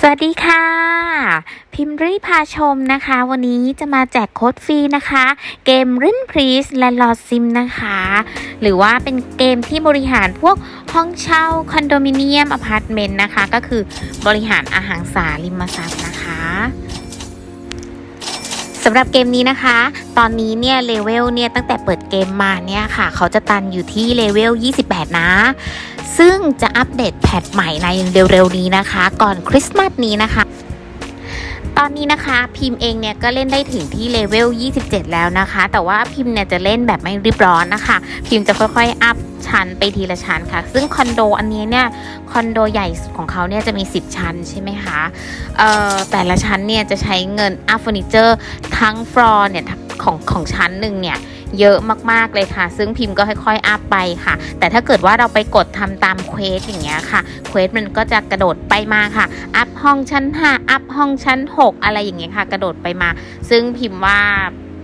สวัสดีค่ะ พิมพ์รีพาชมนะคะ วันนี้จะมาแจกโค้ดฟรีนะคะ เกมรินพรีสและลอซิมนะคะ หรือว่าเป็นเกมที่บริหารพวกห้องเช่าคอนโดมิเนียมอพาร์ตเมนต์นะคะ ก็คือบริหารอาหารสาริมทรัพย์นะคะสำหรับเกมนี้นะคะ ตอนนี้เนี่ยเลเวลเนี่ยตั้งแต่เปิดเกมมาเนี่ยค่ะ เขาจะตันอยู่ที่เลเวล28 นะ ซึ่งจะอัปเดตแพทใหม่ในเร็วๆนี้นะคะ ก่อนคริสต์มาสนี้นะคะ ตอนนี้นะคะพิมพ์เองเนี่ยก็เล่นได้ถึงที่เลเวล 27 แล้วนะคะ แต่ว่าพิมพ์เนี่ยจะเล่นแบบไม่รีบร้อนนะคะ พิมพ์จะค่อยๆ อัพชั้นไปทีละชั้นค่ะ ซึ่งคอนโดอันนี้เนี่ยคอนโดใหญ่ของเขาเนี่ยจะมี 10 ชั้นใช่ไหมคะเอ่อแต่ละชั้นเนี่ยจะใช้เงินอัพเฟอร์นิเจอร์ทั้งฟลอร์เนี่ยของของชั้นหนึ่งเนี่ย เยอะมากๆเลยค่ะ ซึ่งพิมพ์ก็ค่อยๆอัพไปค่ะ แต่ถ้าเกิดว่าเราไปกดทำตามเควสอย่างเงี้ยค่ะเควสมันก็จะกระโดดไปมาค่ะ อัพห้องชั้น 5 อัพห้องชั้น 6 อะไรอย่างเงี้ยค่ะ กระโดดไปมา ซึ่งพิมพ์ว่า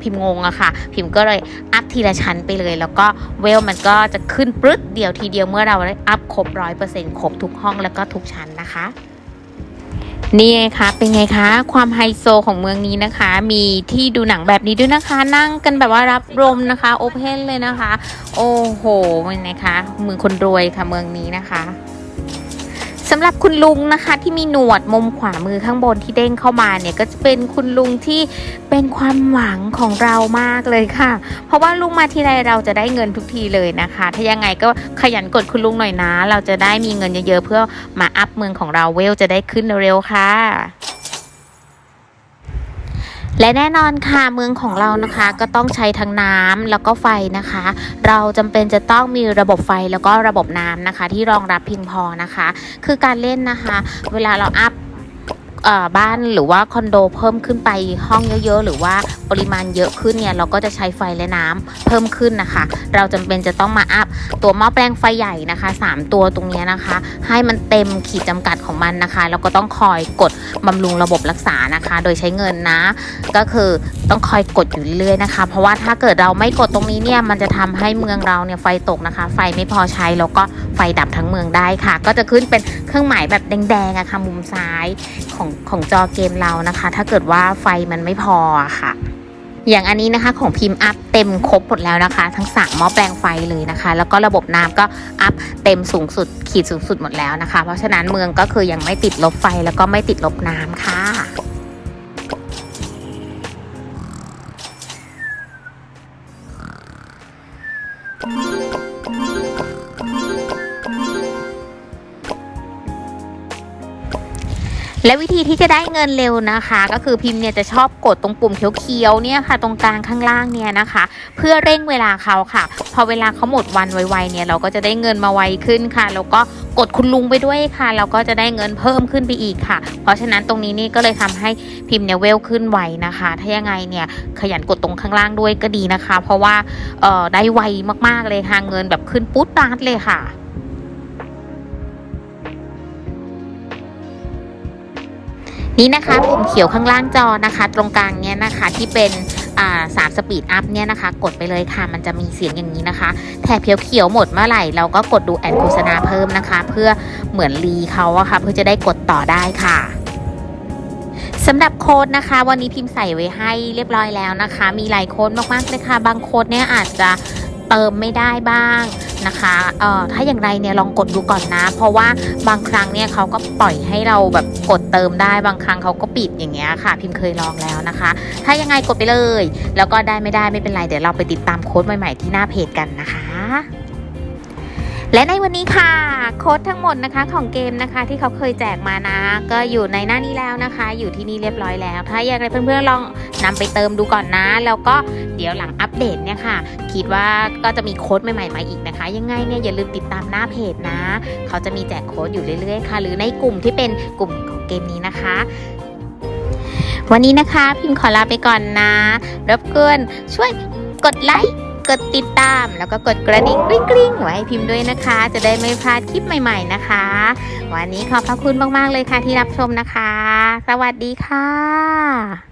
พิมพ์งงอะค่ะ พิมพ์ก็เลยอัพทีละชั้นไปเลย แล้วก็เวลมันก็จะขึ้นปรึ๊ดเดียวทีเดียวเมื่อเราได้อัพครบร้อยเปอร์เซ็นต์ครบทุกห้องแล้วก็ทุกชั้นนะคะ นี่ไงคะเป็นไงคะ ความไฮโซของเมืองนี้นะคะ มีที่ดูหนังแบบนี้ด้วยนะคะ นั่งกันแบบว่ารับลมนะคะโอเพนเลยนะคะ โอ้โหเป็นไงคะเมืองคนรวยค่ะเมืองนี้นะคะ สำหรับคุณลุงนะคะที่มีหนวดมุมขวามือข้างบนที่เด้งเข้ามาเนี่ยก็จะเป็นคุณลุงที่เป็นความหวังของเรามากเลยค่ะ เพราะว่าลุงมาทีไรเราจะได้เงินทุกทีเลยนะคะ ถ้ายังไงก็ขยันกดคุณลุงหน่อยนะ เราจะได้มีเงินเยอะๆเพื่อมาอัพเมืองของเราเวลจะได้ขึ้นเร็วๆค่ะ และแน่นอนค่ะเมืองของเรานะคะก็ต้องใช้ทั้งน้ำแล้วก็ไฟนะคะ เราจำเป็นจะต้องมีระบบไฟแล้วก็ระบบน้ำนะคะ ที่รองรับเพียงพอนะคะ คือการเล่นนะคะ เวลาเราอัพ บ้านหรือว่าคอนโดเพิ่มขึ้นไปห้องเยอะๆ หรือว่าปริมาณเยอะขึ้นเนี่ยเราก็จะใช้ไฟและน้ำเพิ่มขึ้นนะคะ เราจำเป็นจะต้องมาอัพตัวหม้อแปลงไฟใหญ่นะคะ 3 ตัวตรงนี้นะคะ ให้มันเต็มขีดจำกัดของมันนะคะแล้วก็ต้องคอยกดบำรุงระบบรักษานะคะ โดยใช้เงินนะ ก็คือต้องคอยกดอยู่เรื่อยๆนะคะ เพราะว่าถ้าเกิดเราไม่กดตรงนี้เนี่ยมันจะทำให้เมืองเราเนี่ยไฟตกนะคะ ไฟไม่พอใช้แล้วก็ไฟดับทั้งเมืองได้ค่ะ ก็จะขึ้นเป็นเครื่องหมายแบบแดงๆอะค่ะมุมซ้ายของของจอเกมเรานะคะ ถ้าเกิดว่าไฟมันไม่พอค่ะ อย่างอันนี้นะคะของพิมพ์อัพเต็มครบหมดแล้วนะคะ ทั้งสามหม้อแปลงไฟเลยนะคะ แล้วก็ระบบน้ำก็อัพเต็มสูงสุดขีดสูงสุดหมดแล้วนะคะ เพราะฉะนั้นเมืองก็คือยังไม่ติดลบไฟแล้วก็ไม่ติดลบน้ำค่ะ และวิธีที่จะได้เงินเร็วนะคะ ก็คือพิมพ์เนี่ยจะชอบกดตรงปุ่มเขียวๆเนี่ยค่ะ ตรงกลางข้างล่างเนี่ยนะคะ เพื่อเร่งเวลาเขาค่ะ พอเวลาเขาหมดวันไวๆเนี่ยเราก็จะได้เงินมาไวขึ้นค่ะแล้วก็กดคุณลุงไปด้วยค่ะ เราก็จะได้เงินเพิ่มขึ้นไปอีกค่ะ เพราะฉะนั้นตรงนี้นี่ก็เลยทำให้พิมพ์เนี่ยเวลขึ้นไวนะคะ ถ้ายังไงเนี่ยขยันกดตรงข้างล่างด้วยก็ดีนะคะ เพราะว่าเอ่อได้ไวมากๆเลยค่ะเงินแบบขึ้นปุ๊ดปาดเลยค่ะ นี่นะคะปุ่มเขียวข้างล่างจอนะคะ ตรงกลางเนี้ยนะคะที่เป็นสามสปีดอัพเนี่ยนะคะ กดไปเลยค่ะมันจะมีเสียงอย่างนี้นะคะ แถบเขียวๆหมดเมื่อไหร่ เราก็กดดูแอดโฆษณาเพิ่มนะคะ เพื่อเหมือนรีเขาอะค่ะ เพื่อจะได้กดต่อได้ค่ะสำหรับโค้ดนะคะ วันนี้พิมพ์ใส่ไว้ให้เรียบร้อยแล้วนะคะ มีหลายโค้ดมากๆเลยค่ะ บางโค้ดเนี่ยอาจจะเติมไม่ได้บ้าง นะคะเอ่อถ้าอย่างไรเนี่ยลองกดดูก่อนนะ เพราะว่าบางครั้งเนี่ยเขาก็ปล่อยให้เราแบบกดเติมได้บางครั้งเขาก็ปิดอย่างเงี้ยค่ะ พิมพ์เคยลองแล้วนะคะ ถ้ายังไงกดไปเลย แล้วก็ได้ไม่ได้ไม่เป็นไรเดี๋ยวเราไปติดตามโค้ดใหม่ๆที่หน้าเพจกันนะคะ และในวันนี้ค่ะโค้ดทั้งหมดนะคะของเกมนะคะที่เขาเคยแจกมานะ ก็อยู่ในหน้านี้แล้วนะคะ อยู่ที่นี่เรียบร้อยแล้ว ถ้าอยากให้เพื่อนๆลองนำไปเติมดูก่อนนะ แล้วก็เดี๋ยวหลังอัปเดตเนี่ยค่ะ คิดว่าก็จะมีโค้ดใหม่ๆมาอีกนะคะ ยังไงเนี่ยอย่าลืมติดตามหน้าเพจนะ เขาจะมีแจกโค้ดอยู่เรื่อยๆค่ะ หรือในกลุ่มที่เป็นกลุ่มของเกมนี้นะคะวันนี้นะคะพิมพ์ขอลาไปก่อนนะ รบกวนช่วยกดไลค์ กดติดตาม แล้วก็กดกระดิ่งกริ๊งกริ๊งไว้ให้พิมพ์ด้วยนะคะ จะได้ไม่พลาดคลิปใหม่ ๆนะคะ วันนี้ขอบพระคุณมากๆเลยค่ะที่รับชมนะคะ สวัสดีค่ะ